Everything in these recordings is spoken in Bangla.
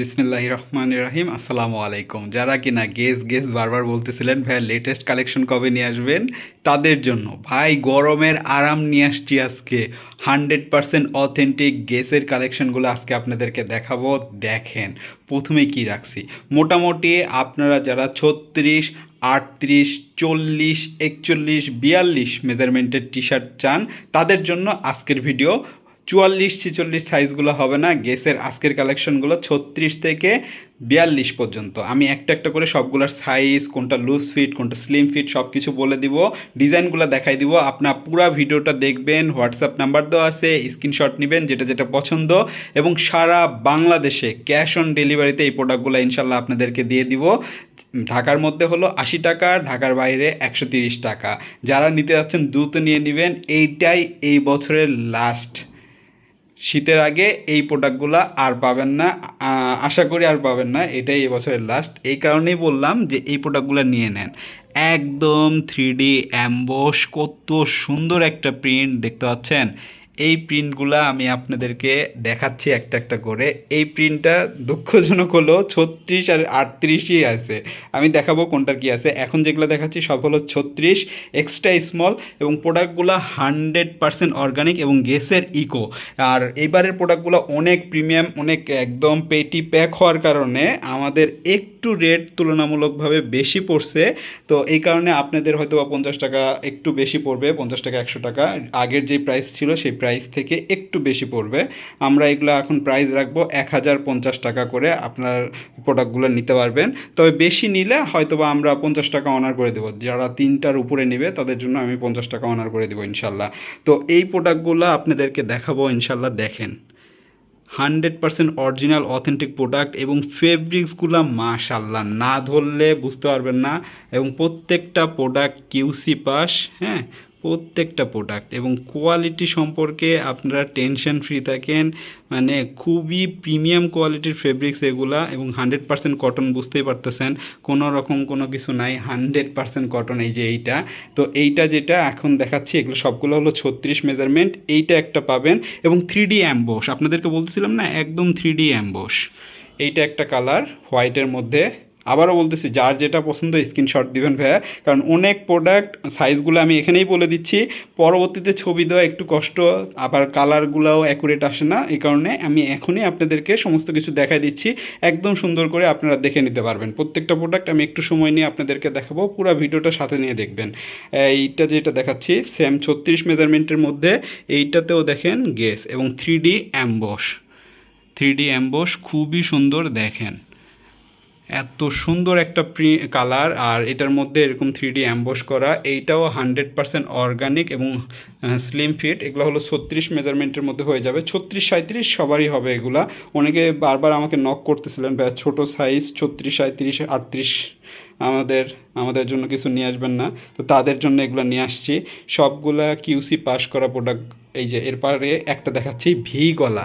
বিসমিল্লাহ রহমান রাহিম, আসসালামু আলাইকুম। যারা কিনা গেস গেস বারবার বলতেছিলেন ভাই লেটেস্ট কালেকশন কবে নিয়ে আসবেন? তাদের জন্য, ভাই, গরমের আরাম নিয়ে আসছি আজকে। হান্ড্রেড পারসেন্ট অথেন্টিক গেসের কালেকশনগুলো আজকে আপনাদেরকে দেখাবো। দেখেন, প্রথমে কি রাখছি? মোটামুটি আপনারা যারা ছত্রিশ, আটত্রিশ, চল্লিশ, একচল্লিশ, বিয়াল্লিশ মেজারমেন্টের টি শার্ট চান, তাদের জন্য আজকের ভিডিও চুয়াল্লিশ, ছিচল্লিশ সাইজগুলো হবে না। গেসের আজকের কালেকশনগুলো ছত্রিশ থেকে বিয়াল্লিশ পর্যন্ত। আমি একটা একটা করে সবগুলোর সাইজ, কোনটা লুজ ফিট কোনটা স্লিম ফিট সব কিছু বলে দিব। ডিজাইনগুলো দেখাই দিব। আপনার পুরা ভিডিওটা দেখবেন। হোয়াটসঅ্যাপ নাম্বার দেওয়া আছে। স্ক্রিনশট নেবেন, যেটা যেটা পছন্দ। এবং সারা বাংলাদেশে ক্যাশ অন ডেলিভারিতে এই প্রোডাক্টগুলো ইনশাল্লাহ আপনাদেরকে দিয়ে দিব। ঢাকার মধ্যে হলো আশি টাকা, ঢাকার বাইরে একশো টাকা। যারা নিতে যাচ্ছেন দ্রুত নিয়ে নেবেন। এইটাই এই বছরের লাস্ট শীতের আগে এই প্রোডাক্টগুলো আর পাবেন না আশা করি আর পাবেন না, এটাই এবছরের লাস্ট এই কারণেই বললাম যে এই প্রোডাক্টগুলো নিয়ে নেন। একদম থ্রি ডি অ্যাম্বোস কত সুন্দর একটা প্রিন্ট দেখতে পাচ্ছেন? এই প্রিন্টগুলো আমি আপনাদেরকে দেখাচ্ছি একটা একটা করে। এই প্রিন্টটা দুঃখজনক হলো ছত্রিশ আর আটত্রিশই আছে। আমি দেখাবো কোনটার কি আছে। এখন যেগুলো দেখাচ্ছি সব হলো ছত্রিশ এক্সট্রা স্মল এবং প্রোডাক্টগুলো হান্ড্রেড পারসেন্ট অর্গানিক এবং গ্যাসের ইকো আর এবারের প্রোডাক্টগুলো অনেক প্রিমিয়াম অনেক একদম পেটি প্যাক হওয়ার কারণে আমাদের একটু রেট তুলনামূলকভাবে বেশি পড়ছে। তো এই কারণে আপনাদের হয়তো বা পঞ্চাশ টাকা একটু বেশি পড়বে, পঞ্চাশ টাকা, একশো টাকা। আগের যে প্রাইস ছিল সেই থেকে একটু বেশি পড়বে। আমরা এগুলো এখন প্রাইস রাখব এক হাজার পঞ্চাশ টাকা করে আপনার প্রোডাক্টগুলো নিতে পারবেন। তবে বেশি নিলে হয়তো বা আমরা পঞ্চাশ টাকা অনার করে দেবো। যারা তিনটার উপরে নেবে তাদের জন্য আমি পঞ্চাশ টাকা অনার করে দেবো ইনশাল্লাহ। তো এই প্রোডাক্টগুলো আপনাদেরকে দেখাবো ইনশাল্লাহ দেখেন। Hundred percent original authentic product এবং ফেব্রিক্সগুলো মাশাল্লাহ, না ধরলে বুঝতে পারবেন না। এবং প্রত্যেকটা প্রোডাক্ট কিউসি পাস হ্যাঁ? প্রত্যেকটা প্রোডাক্ট এবং কোয়ালিটি সম্পর্কে আপনারা টেনশন ফ্রি থাকেন মানে খুবই প্রিমিয়াম কোয়ালিটির ফেব্রিক্স এগুলা এবং হান্ড্রেড পার্সেন্ট কটন বুঝতেই পারতেছেন, কোনো রকম কোনো কিছু নাই হান্ড্রেড পার্সেন্ট কটন এই যে এইটা। তো এইটা যেটা এখন দেখাচ্ছি, এগুলো সবগুলো হলো ছত্রিশ মেজারমেন্ট এইটা একটা পাবেন এবং থ্রি ডি অ্যাম্বোস আপনাদেরকে বলছিলাম না, একদম থ্রি ডি অ্যাম্বোস এইটা একটা কালার হোয়াইটের মধ্যে। আবারও বলতেছি, যার যেটা পছন্দ স্ক্রিনশট দিবেন ভাইয়া। কারণ অনেক প্রোডাক্ট সাইজগুলো আমি এখানেই বলে দিচ্ছি। পরবর্তীতে ছবি দেওয়া একটু কষ্ট, আবার কালারগুলোও অ্যাকুরেট আসে না। এই কারণে আমি এখনই আপনাদেরকে সমস্ত কিছু দেখাই দিচ্ছি। একদম সুন্দর করে আপনারা দেখে নিতে পারবেন। প্রত্যেকটা প্রোডাক্ট আমি একটু সময় নিয়ে আপনাদেরকে দেখাবো। পুরো ভিডিওটা সাথে নিয়ে দেখবেন। এইটা যেটা দেখাচ্ছি সেম ছত্রিশ মেজারমেন্টের মধ্যে। এইটাতেও দেখেন গেস এবং three D emboss three D emboss খুবই সুন্দর দেখেন। এত সুন্দর একটা প্রি, কালার আর এটার মধ্যে এরকম থ্রি ডি অ্যাম্বস করা, এইটাও হান্ড্রেড পার্সেন্ট অর্গানিক এবং স্লিম ফিট এগুলো হলো ছত্রিশ মেজারমেন্টের মধ্যে হয়ে যাবে। ছত্রিশ সাঁত্রিশ সবারই হবে এগুলা। অনেকে বারবার আমাকে নক করতেছিলেন ভাই ছোটো সাইজ ছত্রিশ সাঁত্রিশ আটত্রিশ আমাদের আমাদের জন্য কিছু নিয়ে আসবেন না। তো তাদের জন্য এগুলো নিয়ে আসছি। সবগুলা কিউসি পাস করা প্রোডাক্ট এই যে এরপরে একটা দেখাচ্ছি, ভি গলা।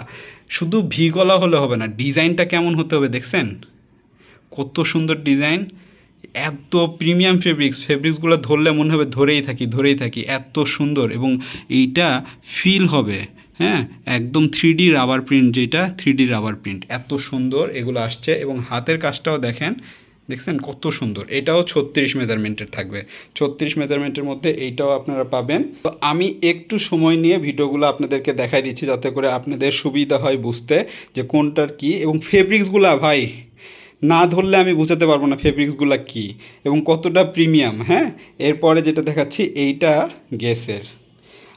শুধু ভি গলা হলে হবে না ডিজাইনটা কেমন হতে হবে দেখছেন? কত সুন্দর ডিজাইন, এত প্রিমিয়াম ফেব্রিক্স ফেব্রিক্সগুলো ধরলে মনে হবে ধরেই থাকি ধরেই থাকি, এত সুন্দর এবং এইটা ফিল হবে হ্যাঁ? একদম থ্রি রাবার প্রিন্ট যেটা থ্রি রাবার প্রিন্ট এত সুন্দর এগুলো আসছে এবং হাতের কাজটাও দেখেন, দেখছেন কত সুন্দর, এটাও ছত্রিশ মেজারমেন্টের থাকবে, ছত্রিশ মেজারমেন্টের মধ্যে এইটাও আপনারা পাবেন। তো আমি একটু সময় নিয়ে ভিডিওগুলো আপনাদেরকে দেখাই দিচ্ছি যাতে করে আপনাদের সুবিধা হয় বুঝতে যে কোনটার কি এবং ফেব্রিক্সগুলো ভাই না ধরলে আমি বুঝাতে পারব না ফেব্রিক্সগুলো কী এবং কতটা প্রিমিয়াম হ্যাঁ? এরপরে যেটা দেখাচ্ছি, এইটা গ্যাসের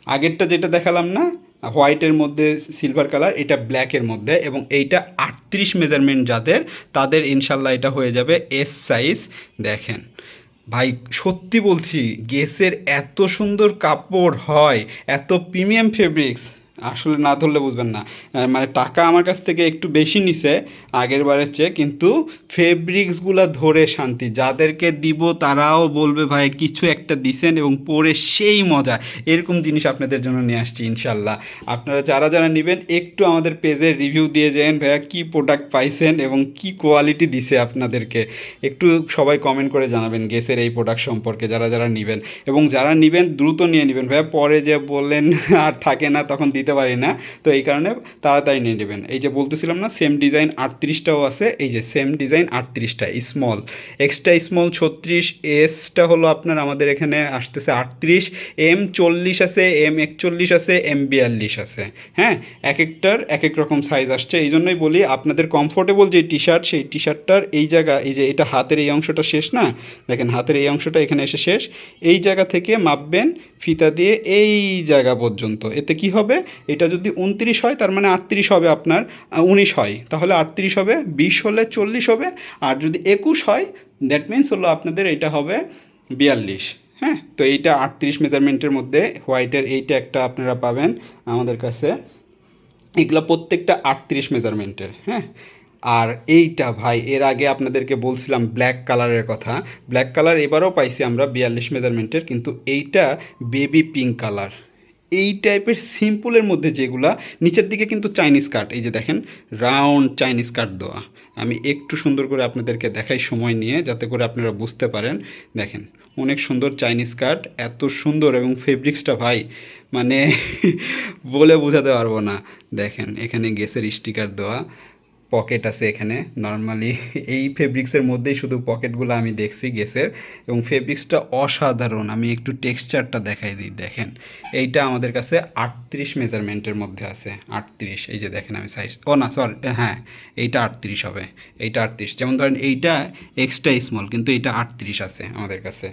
আগেরটা যেটা দেখালাম না, হোয়াইটের মধ্যে সিলভার কালার, এটা ব্ল্যাকের মধ্যে এবং এইটা আটত্রিশ মেজারমেন্ট যাদের, তাদের ইনশাল্লাহ এটা হয়ে যাবে এস সাইজ দেখেন। ভাই, সত্যি বলছি, গেসের এত সুন্দর কাপড় হয়, এত প্রিমিয়াম ফেব্রিক্স। আসলে না ধরলে বুঝবেন না। মানে টাকা আমার কাছ থেকে একটু বেশি নিছে, আগের বারের চেয়ে, কিন্তু ফেব্রিক্সগুলো ধরে শান্তি। যাদেরকে দিব তারাও বলবে, ভাই, কিছু একটা দিছেন এবং পরে সেই মজা। এরকম জিনিস আপনাদের জন্য নিয়ে আসছি, ইনশাল্লাহ। আপনারা যারা যারা নেবেন, একটু আমাদের পেজে রিভিউ দিয়ে যান, ভাইয়া, কী প্রোডাক্ট পাইছেন এবং কি কোয়ালিটি দিছে আপনাদেরকে? একটু সবাই কমেন্ট করে জানাবেন, গেসের এই প্রোডাক্ট সম্পর্কে যারা যারা নেবেন। এবং যারা নেবেন, দ্রুত নিয়ে নেবেন। ভাইয়া, পরে যে বললেন আর থাকে না, তখন দিতে দিতে পারি না। তো এই কারণে তাড়াতাড়ি নিয়ে নেবেন। এই যে বলতেছিলাম না সেম ডিজাইন আটত্রিশটাও আছে। এই যে সেম ডিজাইন আটত্রিশটা স্মল এক্সট্রা স্মল ছত্রিশ এসটা হলো আপনার আমাদের এখানে আসতেছে আটত্রিশ। এম চল্লিশ আছে এম একচল্লিশ আছে এম বিয়াল্লিশ আছে। হ্যাঁ? এক একটার এক এক রকম সাইজ আসছে। এই জন্যই বলি, আপনাদের কমফোর্টেবল যে টি শার্ট সেই টি শার্টটার এই জায়গা, এই যে এটা হাতের এই অংশটা শেষ না? দেখেন হাতের এই অংশটা এখানে এসে শেষ। এই জায়গা থেকে মাপবেন ফিতা দিয়ে এই জায়গা পর্যন্ত। এতে কি হবে? এটা যদি উনত্রিশ হয়, তার মানে আটত্রিশ হবে আপনার উনিশ হয়। তাহলে আটত্রিশ হবে, বিশ হলে চল্লিশ হবে, আর যদি একুশ হয় দ্যাট মিন্স হলো আপনাদের এটা হবে বিয়াল্লিশ। হ্যাঁ? তো এইটা আটত্রিশ মেজারমেন্টের মধ্যে হোয়াইটের এইটা একটা আপনারা পাবেন আমাদের কাছে। এগুলো প্রত্যেকটা আটত্রিশ মেজারমেন্টের হ্যাঁ? আর এইটা ভাই, এর আগে আপনাদেরকে বলছিলাম ব্ল্যাক কালারের কথা। ব্ল্যাক কালার এবারও পাইছি আমরা বিয়াল্লিশ মেজারমেন্টের কিন্তু এইটা বেবি পিঙ্ক কালার এই টাইপের সিম্পলের মধ্যে যেগুলা, নিচের দিকে কিন্তু চাইনিজ কাট এই যে দেখেন রাউন্ড চাইনিজ কাট দেওয়া। আমি একটু সুন্দর করে আপনাদেরকে দেখাই সময় নিয়ে, যাতে করে আপনারা বুঝতে পারেন। দেখেন, অনেক সুন্দর চাইনিজ কাট এত সুন্দর এবং ফেব্রিক্সটা ভাই মানে বলে বোঝাতে পারব না। দেখেন, এখানে গ্যাসের স্টিকার দেওয়া। পকেট আছে এখানে। নর্মালি এই ফেব্রিক্সের মধ্যেই শুধু পকেটগুলো আমি দেখছি গ্যাসের এবং ফেব্রিক্সটা অসাধারণ। আমি একটু টেক্সচারটা দেখাই দিই, দেখেন। এইটা আমাদের কাছে আটত্রিশ মেজারমেন্টের মধ্যে আছে। আটত্রিশ, এই যে দেখেন আমি সাইজ ও না সরি হ্যাঁ এইটা আটত্রিশ হবে। এইটা আটত্রিশ। যেমন ধরেন এইটা এক্সট্রা স্মল কিন্তু এইটা আটত্রিশ আছে আমাদের কাছে।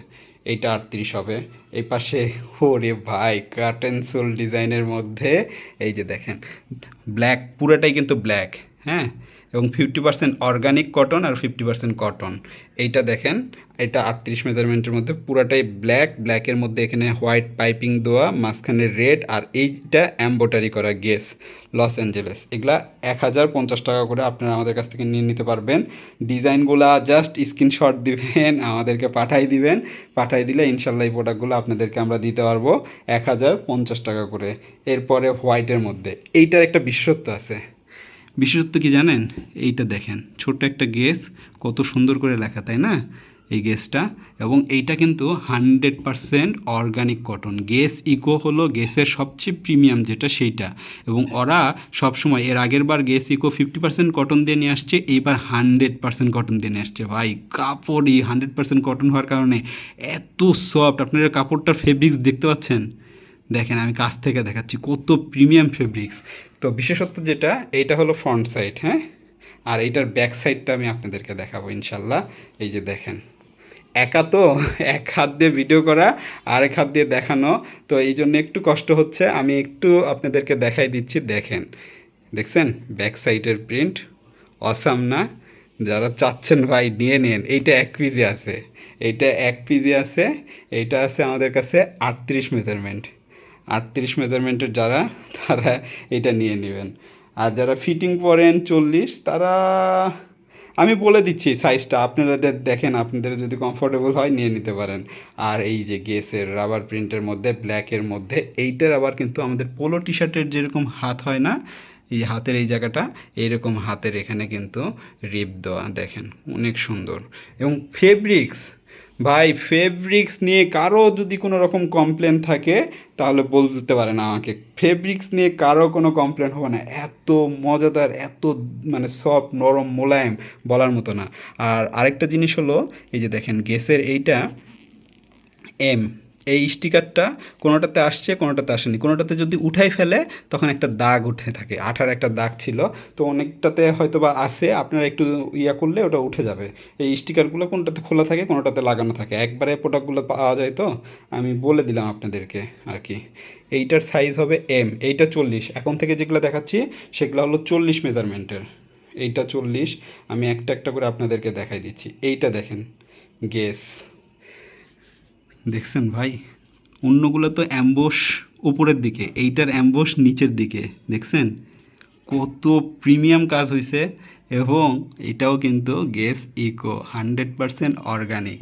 এইটা আটত্রিশ হবে। এই পাশে, ওরে ভাই কার্টেন সোল ডিজাইনের মধ্যে, এই যে দেখেন ব্ল্যাক পুরোটাই কিন্তু ব্ল্যাক হ্যাঁ? এবং ফিফটি পার্সেন্ট অর্গানিক কটন আর ফিফটি পার্সেন্ট কটন এইটা দেখেন, এটা আটত্রিশ মেজারমেন্টের মধ্যে পুরাটাই ব্ল্যাক ব্ল্যাকের মধ্যে এখানে হোয়াইট পাইপিং দেওয়া, মাঝখানে রেড আর এইটা অ্যাম্বোটারি করা গেস লস অ্যাঞ্জেলেস এগুলা এক হাজার পঞ্চাশ টাকা করে আপনারা আমাদের কাছ থেকে নিয়ে নিতে পারবেন। ডিজাইনগুলা জাস্ট স্ক্রিনশট দিবেন, আমাদেরকে পাঠাই দিবেন। পাঠাই দিলে ইনশাল্লাহ এই প্রোডাক্টগুলো আপনাদেরকে আমরা দিতে পারব এক হাজার পঞ্চাশ টাকা করে। এরপরে হোয়াইটের মধ্যে। এইটার একটা বিশেষত্ব আছে। বিশেষত্ব কি জানেন? এইটা দেখেন, ছোট্ট একটা গেস কত সুন্দর করে লেখা, তাই না? এই গেসটা এবং এইটা কিন্তু hundred percent organic cotton Guess Eco হলো গেসের সবচেয়ে প্রিমিয়াম যেটা সেইটা। এবং ওরা সবসময়, এর আগের বার Guess Eco fifty percent cotton দিয়ে নিয়ে আসছে, এইবার হান্ড্রেড পার্সেন্ট কটন দিয়ে নিয়ে আসছে। ভাই কাপড়ই হান্ড্রেড পার্সেন্ট কটন হওয়ার কারণে এত সফট আপনারা কাপড়টার ফেব্রিক্স দেখতে পাচ্ছেন? দেখেন, আমি কাছ থেকে দেখাচ্ছি, কত প্রিমিয়াম ফেব্রিক্স তো বিশেষত্ব যেটা, এইটা হলো ফ্রন্ট সাইড হ্যাঁ? আর এইটার ব্যাক সাইডটা আমি আপনাদেরকে দেখাবো, ইনশাল্লাহ। এই যে দেখেন। একা তো, এক হাত দিয়ে ভিডিও করা আর এক হাত দিয়ে দেখানো। তো এই জন্য একটু কষ্ট হচ্ছে। আমি একটু আপনাদেরকে দেখাই দিচ্ছি, দেখেন। দেখছেন? ব্যাক সাইডের প্রিন্ট অসাম না? যারা চাচ্ছেন, ভাই, নিয়ে নেন। এইটা এক পিজি আছে। এইটা এক পিজি আছে। এইটা আছে আমাদের কাছে আটত্রিশ মেজারমেন্ট আটত্রিশ মেজারমেন্টের যারা, তারা এটা নিয়ে নেবেন। আর যারা ফিটিং পরেন চল্লিশ, তারা, আমি বলে দিচ্ছি সাইজটা আপনারা দেখেন, আপনাদের যদি কমফোর্টেবল হয়, নিয়ে নিতে পারেন। আর এই যে গেসের রাবার প্রিন্টের মধ্যে ব্ল্যাকের মধ্যে, এইটার আবার কিন্তু আমাদের পোলো টি শার্টের যেরকম হাত হয় না, এই হাতের এই জায়গাটা, এইরকম হাতের এখানে কিন্তু রিপ দেওয়া, দেখেন, অনেক সুন্দর। এবং ফেব্রিক্স ভাই ফেব্রিক্স নিয়ে কারও যদি কোনো রকম কমপ্লেন থাকে, তাহলে বলতে না আমাকে। ফেব্রিক্স নিয়ে কারও কোনো কমপ্লেন হবে না। এত মজাদার, এত মানে সফট নরম, মোলায়েম বলার মতো না। আর আরেকটা জিনিস হলো, এই যে দেখেন গ্যাসের এইটা এম এই স্টিকারটা কোনোটাতে আসছে, কোনোটাতে আসেনি। কোনোটাতে যদি উঠাই ফেলে, তখন একটা দাগ উঠে থাকে। আঠার একটা দাগ ছিল। তো অনেকটাতে হয়তো বা আসে আপনারা একটু ইয়া করলে ওটা উঠে যাবে। এই স্টিকারগুলো কোনোটাতে খোলা থাকে, কোনোটাতে লাগানো থাকে। একবারে প্রোডাক্টগুলো পাওয়া যায় তো? আমি বলে দিলাম আপনাদেরকে আর কি। এইটার সাইজ হবে এম এইটা চল্লিশ। এখন থেকে যেগুলো দেখাচ্ছি, সেগুলো হলো চল্লিশ মেজারমেন্টের এইটা চল্লিশ। আমি একটা একটা করে আপনাদেরকে দেখাই দিচ্ছি। এইটা দেখেন। গেস দেখছেন ভাই? অন্যগুলো তো অ্যাম্বোস উপরের দিকে, এইটার অ্যাম্বোস নিচের দিকে, দেখছেন? কত প্রিমিয়াম কাজ হয়েছে এবং এটাও কিন্তু Guess Eco hundred percent organic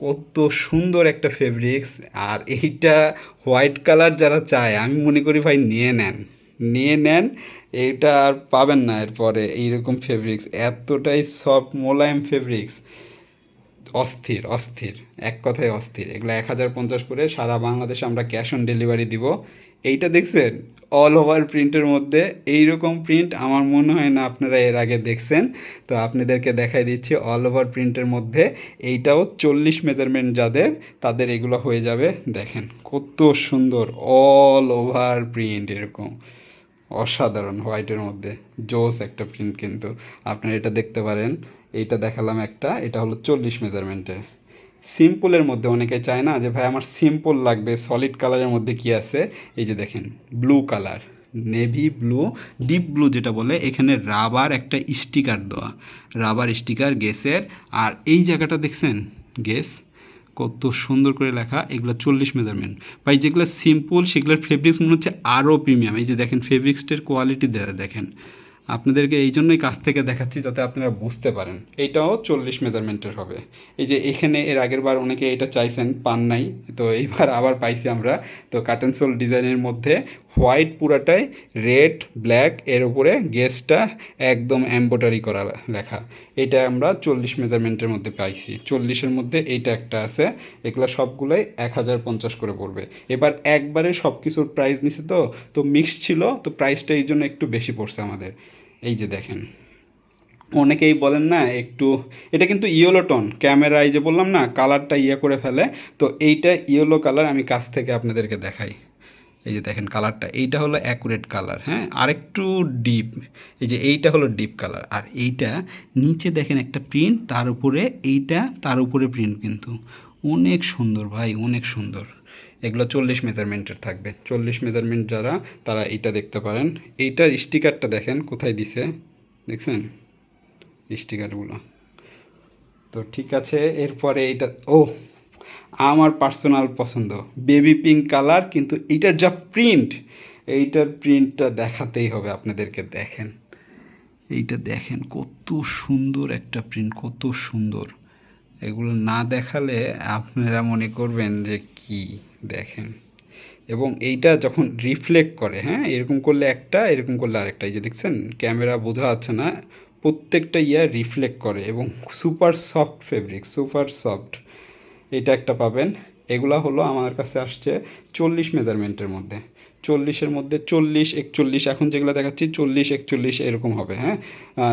কত সুন্দর একটা ফেব্রিক্স আর এইটা হোয়াইট কালার যারা চায়, আমি মনে করি ভাই নিয়ে নেন নিয়ে নেন এটা আর পাবেন না এরপরে এইরকম ফেব্রিক্স এতটাই সফট মোলায়েম ফেব্রিক্স অস্থির অস্থির, এক কথায় অস্থির। এগুলো এক হাজার পঞ্চাশ করে সারা বাংলাদেশে আমরা ক্যাশ অন ডেলিভারি দিব। এইটা দেখছেন? অল ওভার প্রিন্টের মধ্যে এইরকম প্রিন্ট আমার মনে হয় না আপনারা এর আগে দেখছেন। তো আপনাদেরকে দেখাই দিচ্ছি অল ওভার প্রিন্টের মধ্যে। এইটাও চল্লিশ মেজারমেন্ট যাদের, তাদের এগুলো হয়ে যাবে। দেখেন কত সুন্দর অল ওভার প্রিন্ট এরকম। অসাধারণ হোয়াইটের মধ্যে। জোস একটা প্রিন্ট কিন্তু। আপনারা এটা দেখতে পারেন। এইটা দেখালাম একটা, এটা হলো চল্লিশ মেজারমেন্টের সিম্পলের মধ্যে অনেকে চায় না যে, ভাই, আমার সিম্পল লাগবে সলিড কালারের মধ্যে কি আছে? এই যে দেখেন blue colour navy blue deep blue যেটা বলে, এখানে রাবার একটা স্টিকার দেওয়া। রাবার স্টিকার গ্যাসের আর এই জায়গাটা দেখছেন গ্যাস কত সুন্দর করে লেখা, এগুলো চল্লিশ মেজারমেন্ট ভাই, যেগুলো সিম্পল সেগুলোর ফেব্রিক্স মনে হচ্ছে আরও প্রিমিয়াম এই যে দেখেন ফেব্রিক্সটার কোয়ালিটি দেখেন। আপনাদেরকে এই জন্যই কাছ থেকে দেখাচ্ছি যাতে আপনারা বুঝতে পারেন। এইটাও চল্লিশ মেজারমেন্টের হবে। এই যে এখানে এর আগের বার অনেকে এটা চাইছেন, পান নাই। তো এইবার আবার পাইছি আমরা। তো কাটেন সোল ডিজাইনের মধ্যে হোয়াইট পুরাটাই রেড ব্ল্যাক এর উপরে গেসটা একদম এম্বোটারি করা লেখা। এটা আমরা চল্লিশ মেজারমেন্টের মধ্যে পাইছি। চল্লিশের মধ্যে এইটা একটা আছে। এগুলো সবগুলোই এক হাজার পঞ্চাশ করে পড়বে। এবার একবারে সব কিছুর প্রাইস নিছে তো তো মিক্স ছিল, তো প্রাইসটা এই জন্য একটু বেশি পড়ছে আমাদের। এই যে দেখেন। অনেকেই বলেন না, একটু, এটা কিন্তু ইয়েলো টোন ক্যামেরায় যে বললাম না, কালারটা ইয়ে করে ফেলে। তো এইটা ইয়েলো কালার আমি কাছ থেকে আপনাদেরকে দেখাই। এই যে দেখেন কালারটা, এইটা হলো অ্যাকুরেট কালার হ্যাঁ? আরেকটু ডিপ, এই যে এইটা হলো ডিপ কালার। আর এইটা নিচে দেখেন একটা প্রিন্ট, তার উপরে এইটা, তার উপরে প্রিন্ট কিন্তু। অনেক সুন্দর ভাই, অনেক সুন্দর। এগুলো চল্লিশ মেজারমেন্টের থাকবে। চল্লিশ মেজারমেন্ট যারা, তারা এইটা দেখতে পারেন। এইটার স্টিকারটা দেখেন, কোথায় দিছে? দেখছেন? স্টিকারগুলো তো ঠিক আছে, এরপরে এইটা, ও, আমার পার্সোনাল পছন্দ। বেবি পিঙ্ক কালার কিন্তু এইটার যা প্রিন্ট এইটার প্রিন্টটা দেখাতেই হবে আপনাদেরকে, দেখেন। এইটা দেখেন, কত সুন্দর একটা প্রিন্ট কত সুন্দর। এগুলো না দেখালে আপনারা মনে করবেন যে কি? দেখেন। এবং এইটা যখন রিফ্লেক্ট করে হ্যাঁ এরকম করলে একটা, এরকম করলে আরেকটা। এই যে দেখছেন ক্যামেরা বোঝা যাচ্ছে না, প্রত্যেকটা ইয়া রিফ্লেক্ট করে এবং super soft fabric super soft এটা একটা পাবেন। এগুলা হলো আমার কাছে আসছে চল্লিশ মেজারমেন্টের মধ্যে। চল্লিশের মধ্যে চল্লিশ, একচল্লিশ, এখন যেগুলো দেখাচ্ছি চল্লিশ, একচল্লিশ এরকম হবে হ্যাঁ?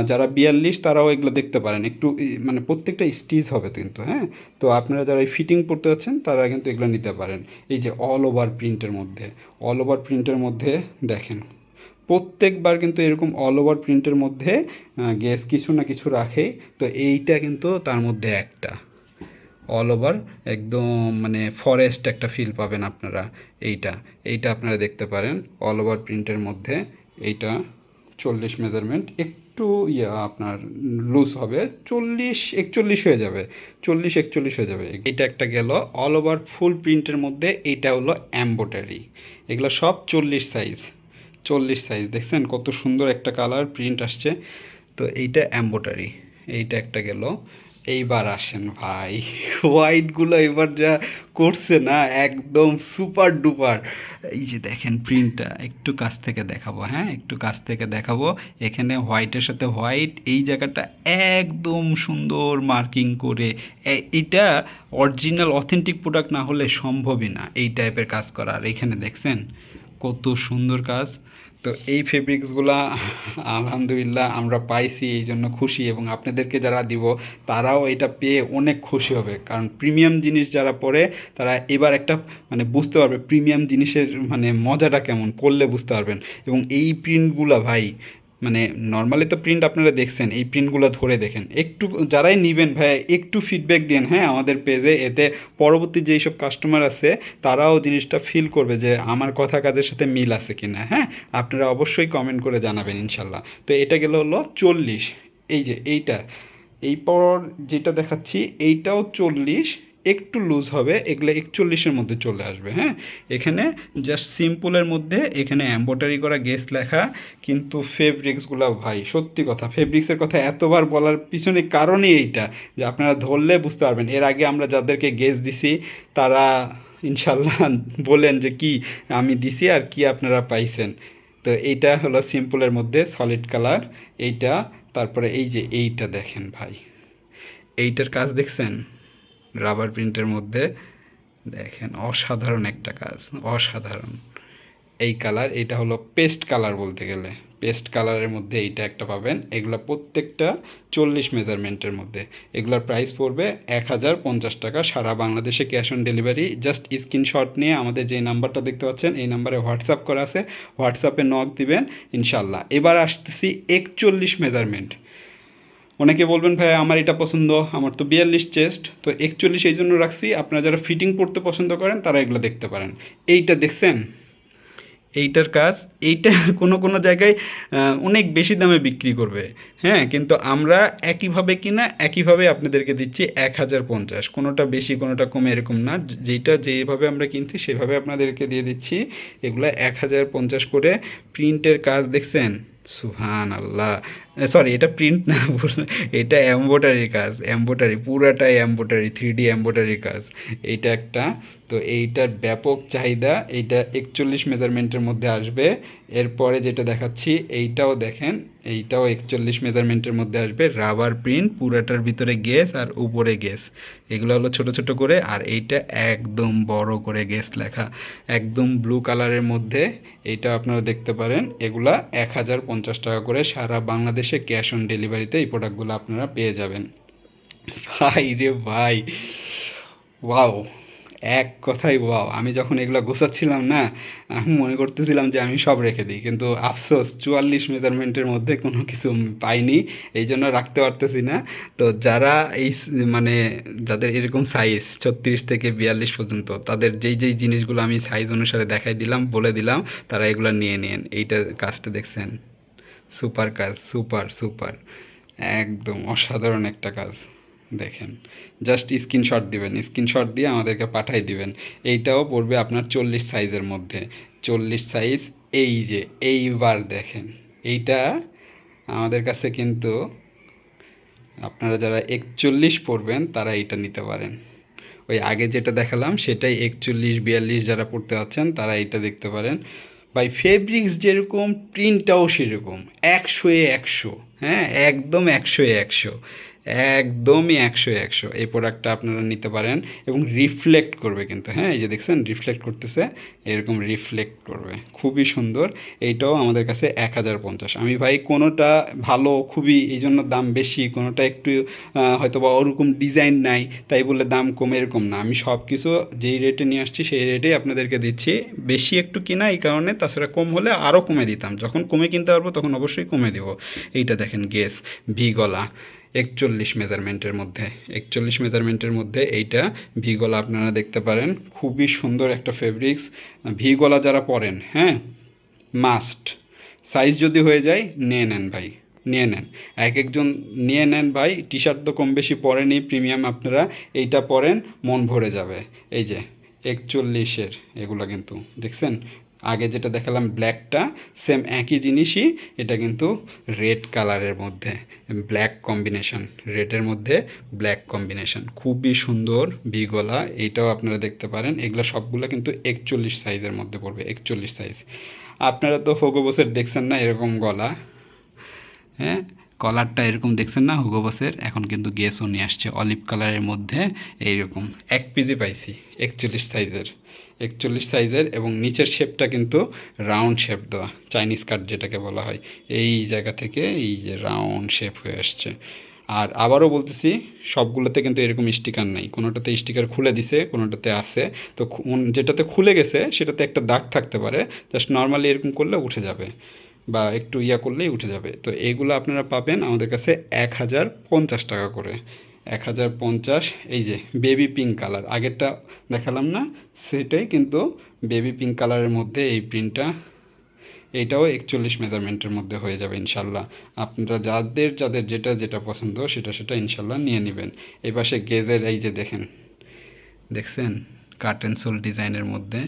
যারা বিয়াল্লিশ তারাও এগুলো দেখতে পারেন, একটু মানে প্রত্যেকটা স্টিচ হবে কিন্তু হ্যাঁ? তো আপনারা যারা এই ফিটিং করতে যাচ্ছেন তারা কিন্তু এগুলো নিতে পারেন, এই যে অল ওভার প্রিন্টের মধ্যে অল ওভার প্রিন্টের মধ্যে দেখেন, প্রত্যেকবার কিন্তু এরকম অল ওভার প্রিন্টের মধ্যে গ্যাস কিছু না কিছু রাখে, তো এইটা কিন্তু তার মধ্যে একটা। অল ওভার একদম মানে ফরেস্ট একটা ফিল পাবেন আপনারা, এইটা। এইটা আপনারা দেখতে পারেন অল ওভার প্রিন্টের মধ্যে, এইটা চল্লিশ মেজারমেন্ট একটু ইয়ে আপনার লুজ হবে, চল্লিশ, একচল্লিশ হয়ে যাবে, চল্লিশ, একচল্লিশ হয়ে যাবে। এটা একটা গেল অল ওভার ফুল প্রিন্টের মধ্যে, এইটা হলো অ্যাম্বোটারি এগুলো সব চল্লিশ সাইজ চল্লিশ সাইজ দেখছেন কত সুন্দর একটা কালার প্রিন্ট আসছে। তো এইটা অ্যাম্বোটারি এইটা একটা গেল। এইবার আসেন ভাই। হোয়াইটগুলো এবার যা করছে না, একদম সুপার ডুপার এই যে দেখেন প্রিন্টটা একটু কাছ থেকে দেখাবো হ্যাঁ? একটু কাছ থেকে দেখাবো। এখানে হোয়াইটের সাথে হোয়াইট এই জায়গাটা একদম সুন্দর মার্কিং করে। এটা অরিজিনাল অথেন্টিক প্রোডাক্ট না হলে সম্ভবই না এই টাইপের কাজ করা। আর এখানে দেখছেন, কত সুন্দর কাজ। তো এই ফেব্রিক্সগুলা আলহামদুলিল্লাহ, আমরা পাইছি এই জন্য খুশি এবং আপনাদেরকে যারা দিব, তারাও এটা পেয়ে অনেক খুশি হবে। কারণ প্রিমিয়াম জিনিস যারা পরে, তারা এবার একটা মানে বুঝতে পারবে প্রিমিয়াম জিনিসের মানে মজাটা কেমন, পড়লে বুঝতে পারবেন। এবং এই প্রিন্টগুলা ভাই মানে নর্মালি তো প্রিন্ট আপনারা দেখছেন, এই প্রিন্টগুলো ধরে দেখেন। একটু যারাই নেবেন ভাই, একটু ফিডব্যাক দিন হ্যাঁ আমাদের পেজে এতে পরবর্তী যেই সব কাস্টমার আছে, তারাও জিনিসটা ফিল করবে যে আমার কথা কাজের সাথে মিল আছে কি না হ্যাঁ? আপনারা অবশ্যই কমেন্ট করে জানাবেন ইনশাল্লাহ। তো এটা গেল হলো চল্লিশ। এই যে এইটা, এই পর যেটা দেখাচ্ছি, এইটাও চল্লিশ। একটু লুজ হবে, এগুলো একচল্লিশের মধ্যে চলে আসবে হ্যাঁ? এখানে জাস্ট সিম্পলের মধ্যে এখানে এম্বোটারি করা গেস লেখা, কিন্তু ফেব্রিক্সগুলো ভাই, সত্যি কথা ফেব্রিক্সের কথা এতবার বলার পিছনে কারণই এইটা, যে আপনারা ধরলে বুঝতে পারবেন। এর আগে আমরা যাদেরকে গেস দিছি, তারা ইনশাল্লাহ বলেন যে কি আমি দিছি আর কি আপনারা পাইছেন। তো এইটা হলো সিম্পলের মধ্যে সলিড কালার এইটা, তারপরে এই যে এইটা দেখেন ভাই। এইটার কাজ দেখছেন? রাবার প্রিন্টের মধ্যে দেখেন, অসাধারণ একটা কাজ, অসাধারণ। এই কালার এটা হলো পেস্ট কালার বলতে গেলে। পেস্ট কালারের মধ্যে এইটা একটা পাবেন, এগুলো প্রত্যেকটা চল্লিশ মেজারমেন্টের মধ্যে। এগুলোর প্রাইস পড়বে এক হাজার পঞ্চাশ টাকা। সারা বাংলাদেশে cash on delivery just screenshot নিয়ে আমাদের যে নাম্বারটা দেখতে পাচ্ছেন, এই নাম্বারে হোয়াটসঅ্যাপ করা আছে। হোয়াটসঅ্যাপে নক দিবেন ইনশাল্লাহ এবার আসতেছি একচল্লিশ মেজারমেন্ট অনেকে বলবেন, ভাই, আমার এটা পছন্দ, আমার তো বিয়াল্লিশ চেস্ট। তো একচল্লিশ এই জন্য রাখছি, আপনারা যারা ফিটিং পড়তে পছন্দ করেন, তারা এগুলো দেখতে পারেন। এইটা দেখছেন? এইটার কাজ, এইটা কোনো কোনো জায়গায় অনেক বেশি দামে বিক্রি করবে। হ্যাঁ কিন্তু আমরা একইভাবে কিনা, একইভাবে আপনাদেরকে দিচ্ছি এক হাজার পঞ্চাশ। কোনোটা বেশি, কোনোটা কমে এরকম না। যেইটা যেভাবে আমরা কিনছি, সেভাবে আপনাদেরকে দিয়ে দিচ্ছি। এগুলো এক হাজার পঞ্চাশ করে প্রিন্টের কাজ, দেখছেন? সুহান আল্লাহ সরি এটা প্রিন্ট না এটা এম্বোটারির কাজ এম্বোটারি পুরাটাই এম্বোটারি থ্রি ডি এম্বোটারির কাজ। এইটা একটা। তো এইটার ব্যাপক চাহিদা, এইটা একচল্লিশ মেজারমেন্টের মধ্যে আসবে। এরপরে যেটা দেখাচ্ছি, এইটাও দেখেন এইটাও একচল্লিশ মেজারমেন্টের মধ্যে আসবে। রাবার প্রিন্ট পুরাটার ভিতরে গেস আর উপরে গেস এগুলো হলো ছোট ছোট করে আর এইটা একদম বড় করে গেস লেখা। একদম ব্লু কালারের মধ্যে এইটা আপনারা দেখতে পারেন। এগুলা এক হাজার পঞ্চাশ টাকা করে সারা বাংলাদেশে ক্যাশ অন ডেলিভারিতে এই প্রোডাক্টগুলো আপনারা পেয়ে যাবেন। ভাই রে ভাই ওয়াও এক কথাই ওয়াও আমি যখন এগুলো গোছাচ্ছিলাম না, আমি মনে করতেছিলাম যে আমি সব রেখে দিই। কিন্তু আফসোস, চুয়াল্লিশ মেজারমেন্টের মধ্যে কোনো কিছু পাইনি এই জন্য রাখতে পারতেছি না। তো যারা এই মানে যাদের এরকম সাইজ ছত্রিশ থেকে বিয়াল্লিশ পর্যন্ত, তাদের যেই যেই জিনিসগুলো আমি সাইজ অনুসারে দেখাই দিলাম, বলে দিলাম, তারা এগুলো নিয়ে নেন। এইটা কাজটা দেখছেন? সুপার কাজ, সুপার সুপার। একদম অসাধারণ একটা কাজ। দেখেন। জাস্ট স্ক্রিনশট দিবেন স্ক্রিনশট দিয়ে আমাদেরকে পাঠাই দিবেন। এইটাও পড়বে আপনার চল্লিশ সাইজের মধ্যে। চল্লিশ সাইজ এই যে, এইবার দেখেন। এইটা আমাদের কাছে কিন্তু আপনারা যারা একচল্লিশ পড়বেন, তারা এইটা নিতে পারেন। ওই আগে যেটা দেখালাম, সেটাই একচল্লিশ, বিয়াল্লিশ যারা পড়তে যাচ্ছেন, তারা এইটা দেখতে পারেন। বাই ফেব্রিক্স যেরকম প্রিন্টটাও সেরকম। একশো এ একশো হ্যাঁ? একদম একশো এ একশো। একদমই একশো একশো এই প্রোডাক্টটা আপনারা নিতে পারেন এবং রিফ্লেক্ট করবে কিন্তু হ্যাঁ? এই যে দেখছেন রিফ্লেক্ট করতেছে, এরকম রিফ্লেক্ট করবে। খুবই সুন্দর। এইটাও আমাদের কাছে এক হাজার পঞ্চাশ। আমি ভাই কোনোটা ভালো, খুবই এই জন্য দাম বেশি, কোনোটা একটু হয়তো বা ওরকম ডিজাইন নাই, তাই বলে দাম কমে এরকম না। আমি সব কিছু যেই রেটে নিয়ে আসছি, সেই রেটেই আপনাদেরকে দিচ্ছি। বেশি একটু কিনা এই কারণে, তাছাড়া কম হলে আরও কমে দিতাম। যখন কমে কিনতে পারব, তখন অবশ্যই কমে দেবো। এইটা দেখেন গেস ভি গলা। একচল্লিশ মেজারমেন্টের মধ্যে। একচল্লিশ মেজারমেন্টের মধ্যে এইটা ভি গলা আপনারা দেখতে পারেন। খুবই সুন্দর একটা ফেব্রিক্স ভি গলা যারা পরেন হ্যাঁ? মাস্ট সাইজ যদি হয়ে যায়, নিয়ে নেন ভাই, নিয়ে নেন। এক একজন নিয়ে নেন ভাই টি শার্ট তো কম বেশি পরেনি প্রিমিয়াম আপনারা এইটা পরেন, মন ভরে যাবে। এই যে, একচল্লিশের, এগুলো কিন্তু, দেখছেন? আগে যেটা দেখালাম ব্ল্যাকটা সেম একই জিনিসই, এটা কিন্তু রেড কালারের মধ্যে ব্ল্যাক কম্বিনেশন রেডের মধ্যে ব্ল্যাক কম্বিনেশন খুবই সুন্দর ভি গলা এইটাও আপনারা দেখতে পারেন, এগুলো সবগুলো কিন্তু একচল্লিশ সাইজের মধ্যে পড়বে, একচল্লিশ সাইজ আপনারা তো ফোগো বসের দেখছেন না এরকম গলা হ্যাঁ? কলারটা এরকম দেখছেন না হুগো বসের এখন কিন্তু গেসও নিয়ে আসছে অলিভ কালারের মধ্যে এইরকম। এক পিজি পাইছি, একচল্লিশ সাইজের একচল্লিশ সাইজের এবং নিচের শেপটা কিন্তু রাউন্ড শেপ দেওয়া, চাইনিজ কাট যেটাকে বলা হয়। এই জায়গা থেকে এই যে রাউন্ড শেপ হয়ে আসছে। আর আবারও বলতেছি, সবগুলোতে কিন্তু এরকম স্টিকার নাই। কোনোটাতে স্টিকার খুলে দিছে, কোনোটাতে আছে। তো যেটাতে খুলে গেছে, সেটাতে একটা দাগ থাকতে পারে। জাস্ট নর্মালি এরকম করলে উঠে যাবে বা একটু ইয়া করলেই উঠে যাবে। তো এইগুলো আপনারা পাবেন আমাদের কাছে এক হাজার পঞ্চাশ টাকা করে। এক হাজার পঞ্চাশ, এই যে বেবি পিঙ্ক কালার আগেরটা দেখালাম না, সেটাই কিন্তু বেবি পিঙ্ক কালারের মধ্যে এই প্রিন্টটা এইটাও একচল্লিশ মেজারমেন্টের মধ্যে হয়ে যাবে ইনশাল্লাহ। আপনারা যাদের যাদের যেটা যেটা পছন্দ, সেটা সেটা ইনশাল্লাহ নিয়ে নেবেন। এই পাশে গেজের, এই যে দেখেন, দেখছেন? কার্টেন সোল ডিজাইনের মধ্যে।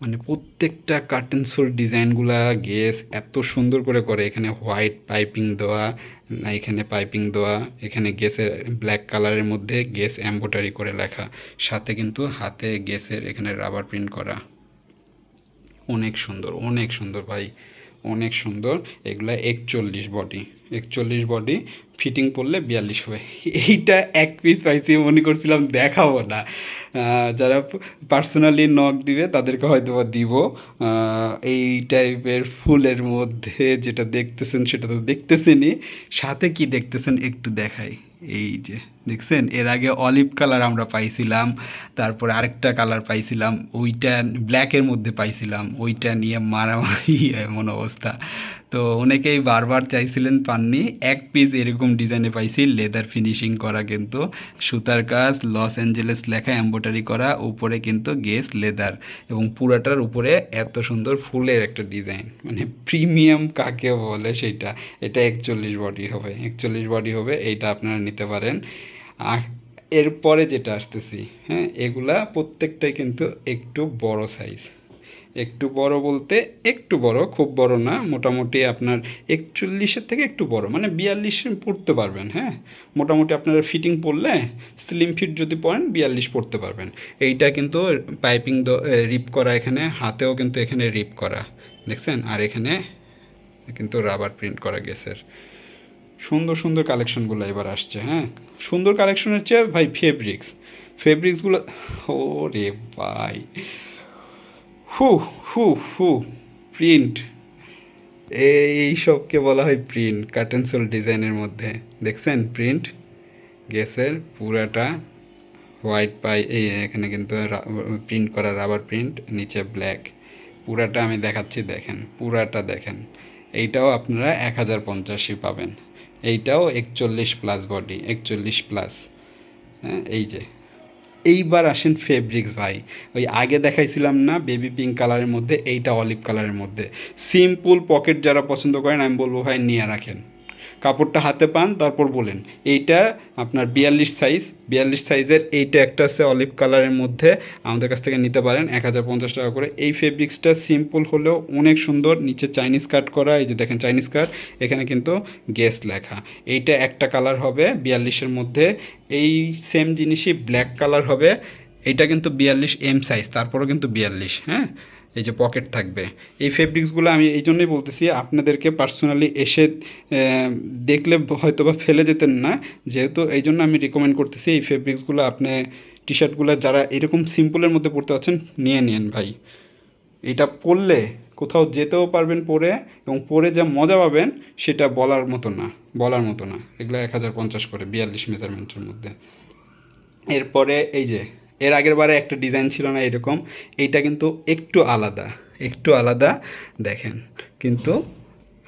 মানে প্রত্যেকটা কার্টেন সোল ডিজাইনগুলা গেস এত সুন্দর করে করে। এখানে হোয়াইট পাইপিং দেওয়া, না, এখানে পাইপিং দেওয়া, এখানে গেসের ব্ল্যাক কালারের মধ্যে গেস এম্বোটারি করে লেখা। সাথে কিন্তু হাতে গেসের এখানে রাবার প্রিন্ট করা। অনেক সুন্দর অনেক সুন্দর ভাই। অনেক সুন্দর। এগুলো একচল্লিশ বডি একচল্লিশ বডি ফিটিং পড়লে বিয়াল্লিশ হবে। এইটা এক পিস পাইছি, মনে করছিলাম দেখাবো না। যারা পার্সোনালি নক দিবে, তাদেরকে হয়তো বা দিব এই টাইপের ফুলের মধ্যে যেটা দেখতেছেন, সেটা তো দেখতেছেনই। সাথে কি দেখতেছেন, একটু দেখাই। এই যে। দেখছেন? এর আগে অলিভ কালার আমরা পাইছিলাম, তারপরে আরেকটা কালার পাইছিলাম, ওইটা ব্ল্যাকের মধ্যে পাইছিলাম, ওইটা নিয়ে মারামারি এমন অবস্থা। তো অনেকেই বারবার চাইছিলেন পাননি, এক পিস এরকম ডিজাইনে পাইছি লেদার ফিনিশিং করা কিন্তু, সুতার কাজ লস অ্যাঞ্জেলেস লেখা এম্বোটারি করা, উপরে কিন্তু গেস লেদার এবং পুরাটার উপরে এত সুন্দর ফুলের একটা ডিজাইন মানে প্রিমিয়াম কাকে বলে সেটা, এটা একচল্লিশ বডি হবে, একচল্লিশ বডি হবে, এইটা আপনারা নিতে পারেন। এরপরে যেটা আসতেছি হ্যাঁ এগুলা প্রত্যেকটাই কিন্তু একটু বড় সাইজ একটু বড় বলতে একটু বড়, খুব বড় না, মোটামুটি আপনার একচল্লিশের থেকে একটু বড় মানে বিয়াল্লিশ পড়তে পারবেন হ্যাঁ। মোটামুটি আপনারা ফিটিং পড়লে স্লিম ফিট যদি পড়েন বিয়াল্লিশ পড়তে পারবেন। এইটা কিন্তু পাইপিং রিপ করা এখানে, হাতেও কিন্তু এখানে রিপ করা, দেখছেন? আর এখানে কিন্তু রাবার প্রিন্ট করা গেছের সুন্দর সুন্দর কালেকশনগুলো এবার আসছে হ্যাঁ? সুন্দর কালেকশনের চেয়ে ভাই ফেব্রিক্স ফেব্রিক্সগুলো ও রে ভাই। হু হু হু প্রিন্ট এই সবকে বলা হয় প্রিন্ট কার্টেনসোল ডিজাইনের মধ্যে। দেখছেন? প্রিন্ট গেসের পুরাটা হোয়াইট পাই এই এখানে কিন্তু প্রিন্ট করা রাবার প্রিন্ট নিচে ব্ল্যাক পুরাটা আমি দেখাচ্ছি, দেখেন। পুরাটা দেখেন। এইটাও আপনারা এক হাজার পঞ্চাশই পাবেন। এইটাও একচল্লিশ প্লাস বডি একচল্লিশ প্লাস হ্যাঁ এই যে। এইবার আসেন ফেব্রিক্স ভাই। ওই আগে দেখাইছিলাম না বেবি পিঙ্ক কালারের মধ্যে, এইটা অলিভ কালারের মধ্যে। সিম্পল পকেট যারা পছন্দ করেন, আমি বলব ভাই, নিয়ে রাখেন। কাপড়টা হাতে পান, তারপর বলেন। এইটা আপনার বিয়াল্লিশ সাইজ বিয়াল্লিশ সাইজের এইটা একটা আছে অলিভ কালারের মধ্যে, আমাদের কাছ থেকে নিতে পারেন, এক হাজার পঞ্চাশ টাকা করে। এই ফেব্রিক্সটা সিম্পল হলেও অনেক সুন্দর, নিচে চাইনিজ কাট করা, এই যে দেখেন চাইনিজ কাট এখানে কিন্তু গেস লেখা। এইটা একটা কালার হবে বিয়াল্লিশের মধ্যে, এই সেম জিনিসই ব্ল্যাক কালার হবে, এইটা কিন্তু বিয়াল্লিশ এম সাইজ তারপরও কিন্তু বিয়াল্লিশ হ্যাঁ? এই যে পকেট থাকবে। এই ফেব্রিক্সগুলো আমি এই জন্যই বলতেছি, আপনাদেরকে পার্সোনালি এসে দেখলে হয়তো বা ফেলে যেতেন না। যেহেতু এই জন্য আমি রিকমেন্ড করতেছি, এই ফেব্রিক্সগুলো আপনি টি শার্টগুলো যারা এরকম সিম্পলের মধ্যে পড়তে পারছেন নিয়ে নিন ভাই। এটা পরলে কোথাও যেতেও পারবেন পরে, এবং পরে যা মজা পাবেন, সেটা বলার মতো না, বলার মতো না। এগুলো এক হাজার পঞ্চাশ করে, বিয়াল্লিশ মেজারমেন্টের মধ্যে। এরপরে এই যে এর আগের বারে একটা ডিজাইন ছিল না এরকম। এইটা কিন্তু একটু আলাদা একটু আলাদা, দেখেন। কিন্তু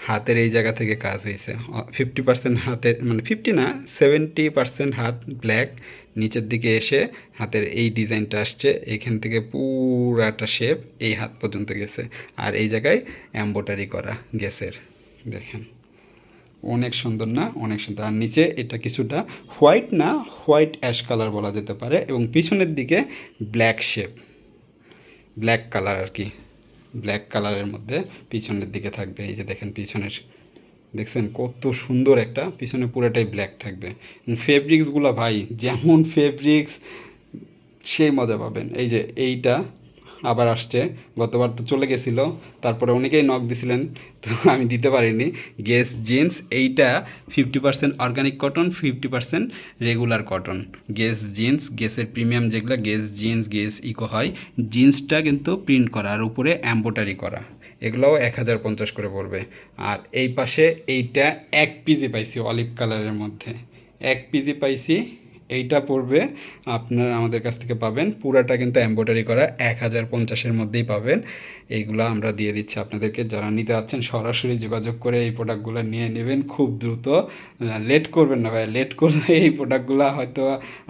হাতের এই জায়গা থেকে কাজ হয়েছে ফিফটি পার্সেন্ট হাতের মানে ফিফটি না সেভেন্টি পার্সেন্ট হাত ব্ল্যাক নিচের দিকে এসে হাতের এই ডিজাইনটা আসছে। এখান থেকে পুরাটা শেপ এই হাত পর্যন্ত গেছে। আর এই জায়গায় এম্বোটারি করা গেছের দেখেন। অনেক সুন্দর না, অনেক সুন্দর। আর নিচে এটা কিছুটা হোয়াইট না, হোয়াইট অ্যাশ কালার বলা যেতে পারে এবং পিছনের দিকে ব্ল্যাক শেপ, ব্ল্যাক কালার আর কি, ব্ল্যাক কালারের মধ্যে পিছনের দিকে থাকবে। এই যে দেখেন পিছনের, দেখছেন কত সুন্দর একটা, পিছনে পুরোটাই ব্ল্যাক থাকবে। ফেব্রিক্সগুলো ভাই, যেমন ফেব্রিক্স, সেই মজা পাবেন। এই যে এইটা আবার আসছে। গতবার তো চলে গেছিল, তারপরে অনেকেই নক দিছিলেন, তো আমি দিতে পারিনি। গেস জিন্স এইটা fifty percent organic cotton fifty percent regular cotton Guess jeans গেসের premium যেগুলো গেস জিন্স গেস ইকো হয় জিন্সটা কিন্তু প্রিন্ট করা আর উপরে অ্যাম্বোটারি করা। এগুলোও এক হাজার পঞ্চাশ করে পড়বে। আর এই পাশে এইটা এক পিজি পাইছি অলিভ কালারের মধ্যে। এক পিজি পাইছি এইটা পড়বে, আপনার আমাদের কাছ থেকে পাবেন। পুরাটা কিন্তু এম্ব্রয়ডারি করা এক হাজার পঞ্চাশের মধ্যেই পাবেন। এইগুলো আমরা দিয়ে দিচ্ছি আপনাদেরকে। যারা নিতে যাচ্ছেন, সরাসরি যোগাযোগ করে এই প্রোডাক্টগুলো নিয়ে নেবেন খুব দ্রুত। লেট করবেন না ভাই লেট করলে এই প্রোডাক্টগুলো হয়তো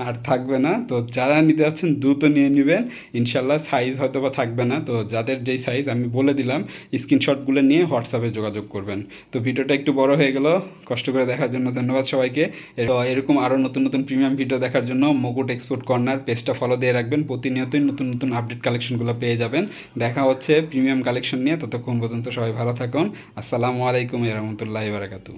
আর থাকবে না। তো যারা নিতে যাচ্ছেন, দ্রুত নিয়ে নেবেন। ইনশাল্লাহ সাইজ হয়তো বা থাকবে না। তো যাদের যেই সাইজ আমি বলে দিলাম স্ক্রিনশটগুলো নিয়ে হোয়াটসঅ্যাপে যোগাযোগ করবেন। তো ভিডিওটা একটু বড় হয়ে গেল। কষ্ট করে দেখার জন্য ধন্যবাদ সবাইকে। এরকম আরও নতুন নতুন প্রিমিয়াম ভিডিও দেখার জন্য মুকুট এক্সপোর্ট কর্নার পেজটা ফলো দিয়ে রাখবেন। প্রতিনিয়তই নতুন নতুন আপডেট কালেকশনগুলো পেয়ে যাবেন। দেখা হচ্ছে প্রিমিয়াম কালেকশন নিয়ে ততক্ষণ পর্যন্ত সবাই ভালো থাকুন। আসসালামু আলাইকুম রহমতুল্লাহ বারাকাতু